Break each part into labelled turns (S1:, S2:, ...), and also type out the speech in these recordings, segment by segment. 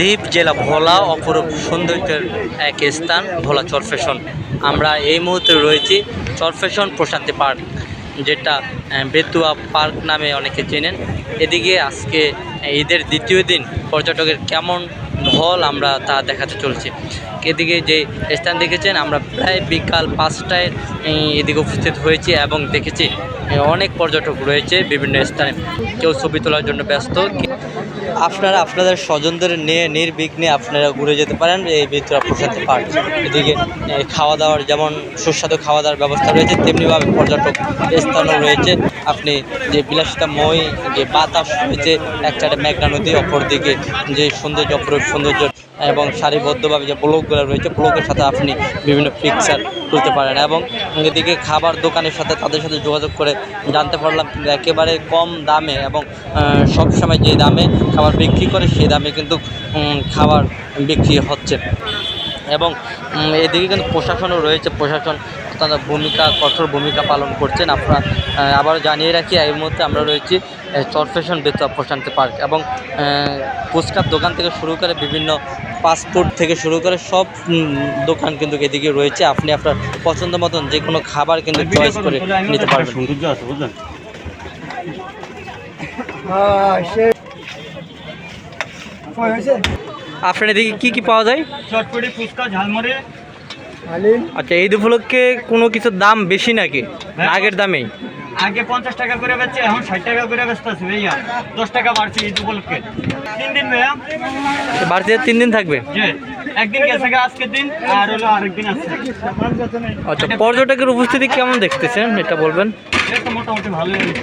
S1: দ্বীপ, জেলা ভোলা, অপরূপ সৌন্দর্যের এক স্থান, ভোলা চরফেশন আমরা এই মুহূর্তে রয়েছি চরফেশন প্রশান্তি পার্ক, যেটা বেতুয়া পার্ক নামে অনেকে চেনেন। এদিকে আজকে ঈদের দ্বিতীয় দিন পর্যটকের কেমন ঢল আমরা তা দেখাতে চলছি। এদিকে যে স্থান দেখেছেন, আমরা প্রায় বিকাল পাঁচটায় এদিকে উপস্থিত হয়েছি এবং দেখেছি অনেক পর্যটক রয়েছে, বিভিন্ন স্থানে। কেউ ছবি তোলার জন্য ব্যস্ত। আপনারা আপনাদের স্বজনদের নিয়ে নির্বিঘ্নে আপনারা ঘুরে যেতে পারেন। এই বেতুয়া প্রশান্তি পার্ক। এদিকে খাওয়া দাওয়ার যেমন সুস্বাদু খাওয়া দাওয়ার ব্যবস্থা রয়েছে, তেমনিভাবে পর্যটক স্থানও রয়েছে। আপনি যে বিলাসিতাময় যে বাতাস রয়েছে এক সাইডে মেঘনা নদী অপরদিকে যে সৌন্দর্য, অপরূপ সৌন্দর্য এবং সারিবদ্ধভাবে যে ব্লকগুলো রয়েছে, ব্লকের সাথে আপনি বিভিন্ন পিকচার তুলতে পারেন এবং এদিকে খাবার দোকানের সাথে তাদের সাথে যোগাযোগ করে জানতে পারলাম কিন্তু একেবারে কম দামে এবং সব সময় যে দামে খাবার বিক্রি করে সেই দামে কিন্তু খাবার বিক্রি হচ্ছে। এবং এদিকে কিন্তু প্রশাসনও রয়েছে। প্রশাসন অত্যন্ত ভূমিকা, কঠোর ভূমিকা পালন করছেন। আপনারা আবারও জানিয়ে রাখি, এই মুহূর্তে আমরা রয়েছি চরফেশন বেতুয়া প্রশান্তি পার্ক এবং ফুচকার দোকান থেকে শুরু করে বিভিন্ন পাসপোর্ট থেকে শুরু করে সব দোকান কিন্তু এদিকে রয়েছে। আপনি আপনার পছন্দ মতন যে কোনো খাবার কিন্তু চয়েস করে নিতে পারবেন।
S2: সৌন্দর্য আছে বুঝলেন?
S1: আপনার এদিকে কী কী পাওয়া যায়?
S2: চটপটি ফুচকা ঝালমুড়ি।
S1: আচ্ছা এই উপলক্ষে কোনো কিছুর দাম বেশি নাকি?
S2: হ্যাঁ।
S1: আগের দামেই?
S2: আগে পঞ্চাশ টাকা করে বেচছে এখন ষাট টাকা করে বেচতে আছে ভাইয়া। দশ টাকা বাড়ছে ঈদ উপলক্ষে তিন দিন ভাইয়া?
S1: বাড়িতে তিন দিন থাকবে?
S2: একদিন গেছে আজকের দিন আর হলো আরেকদিন আছে।
S1: আচ্ছা পর্যটকের উপস্থিতি কেমন দেখতেছেন? এটা বলবেন।
S2: এটা মোটামুটি হয়েছে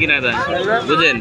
S3: কিনা যায় বুঝেন?